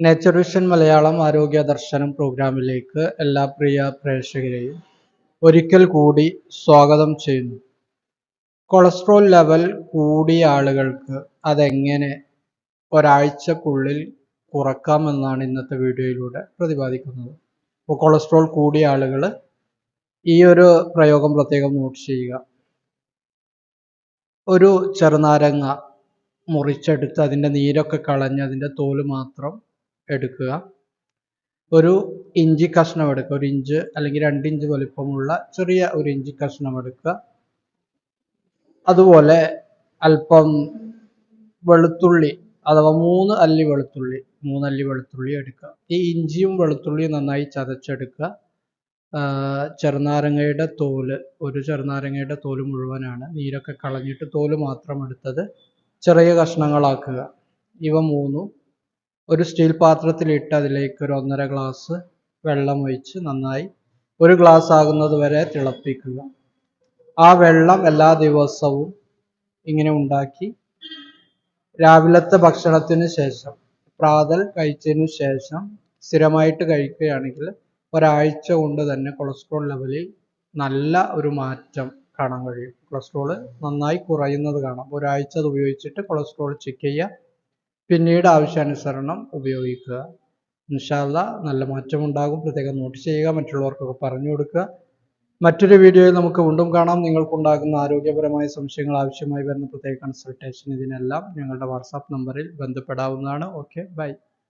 Nature vision Malayalam ആരോഗ്യ ദർശനം പ്രോഗ്രാമിലേക്ക് എല്ലാ പ്രിയ പ്രേക്ഷകരെയും ഒരിക്കൽ കൂടി സ്വാഗതം ചെയ്യുന്നു. കൊളസ്ട്രോൾ ലെവൽ കൂടിയ ആളുകൾക്ക് അതെങ്ങനെ ഒരാഴ്ചക്കുള്ളിൽ കുറക്കാമെന്നാണ് ഇന്നത്തെ വീഡിയോയിലൂടെ പ്രതിപാദിക്കുന്നത്. അപ്പോൾ കൊളസ്ട്രോൾ കൂടിയ ആളുകൾ ഈ ഒരു പ്രയോഗം പ്രത്യേകം നോട്ട് ചെയ്യുക. ഒരു ചെറുനാരങ്ങ മുറിച്ചെടുത്ത് അതിന്റെ നീരൊക്കെ കളഞ്ഞ് അതിന്റെ തോൽ മാത്രം എടുക്കുക. ഒരു ഇഞ്ചി കഷ്ണം എടുക്കുക. ഒരു ഇഞ്ച് അല്ലെങ്കിൽ രണ്ട് ഇഞ്ച് വലിപ്പമുള്ള ചെറിയ ഒരു ഇഞ്ചി കഷ്ണം എടുക്കുക. അതുപോലെ അല്പം വെളുത്തുള്ളി അഥവാ മൂന്ന് അല്ലി വെളുത്തുള്ളി മൂന്നല്ലി വെളുത്തുള്ളി എടുക്കുക. ഈ ഇഞ്ചിയും വെളുത്തുള്ളിയും നന്നായി ചതച്ചെടുക്കുക. ചെറുനാരങ്ങയുടെ തോൽ ഒരു ചെറുനാരങ്ങയുടെ തോൽ മുഴുവനാണ്. നീരൊക്കെ കളഞ്ഞിട്ട് തോൽ മാത്രം എടുത്തത് ചെറിയ കഷ്ണങ്ങളാക്കുക. ഇവ മൂന്നും ഒരു സ്റ്റീൽ പാത്രത്തിലിട്ട് അതിലേക്ക് ഒരു ഒന്നര ഗ്ലാസ് വെള്ളം ഒഴിച്ച് നന്നായി ഒരു ഗ്ലാസ് ആകുന്നത് വരെ തിളപ്പിക്കുക. ആ വെള്ളം എല്ലാ ദിവസവും ഇങ്ങനെ ഉണ്ടാക്കി രാവിലത്തെ ഭക്ഷണത്തിന് ശേഷം പ്രാതൽ കഴിച്ചതിനു ശേഷം സ്ഥിരമായിട്ട് കഴിക്കുകയാണെങ്കിൽ ഒരാഴ്ച കൊണ്ട് തന്നെ കൊളസ്ട്രോൾ ലെവലിൽ നല്ല ഒരു മാറ്റം കാണാൻ കഴിയും. കൊളസ്ട്രോൾ നന്നായി കുറയുന്നത് കാണാം. ഒരാഴ്ച അത് ഉപയോഗിച്ചിട്ട് കൊളസ്ട്രോൾ ചെക്ക് ചെയ്യുക. പിന്നീട് ആവശ്യാനുസരണം ഉപയോഗിക്കുക. ഇൻഷാല്ല നല്ല മാറ്റമുണ്ടാകും. പ്രത്യേകം നോട്ട് ചെയ്യുക. മറ്റുള്ളവർക്കൊക്കെ പറഞ്ഞു കൊടുക്കുക. മറ്റൊരു വീഡിയോയിൽ നമുക്ക് വീണ്ടും കാണാം. നിങ്ങൾക്കുണ്ടാകുന്ന ആരോഗ്യപരമായ സംശയങ്ങൾ ആവശ്യമായി വരുന്ന പ്രത്യേക കൺസൾട്ടേഷൻ ഇതിനെല്ലാം ഞങ്ങളുടെ വാട്സാപ്പ് നമ്പറിൽ ബന്ധപ്പെടാവുന്നതാണ്. Okay bye.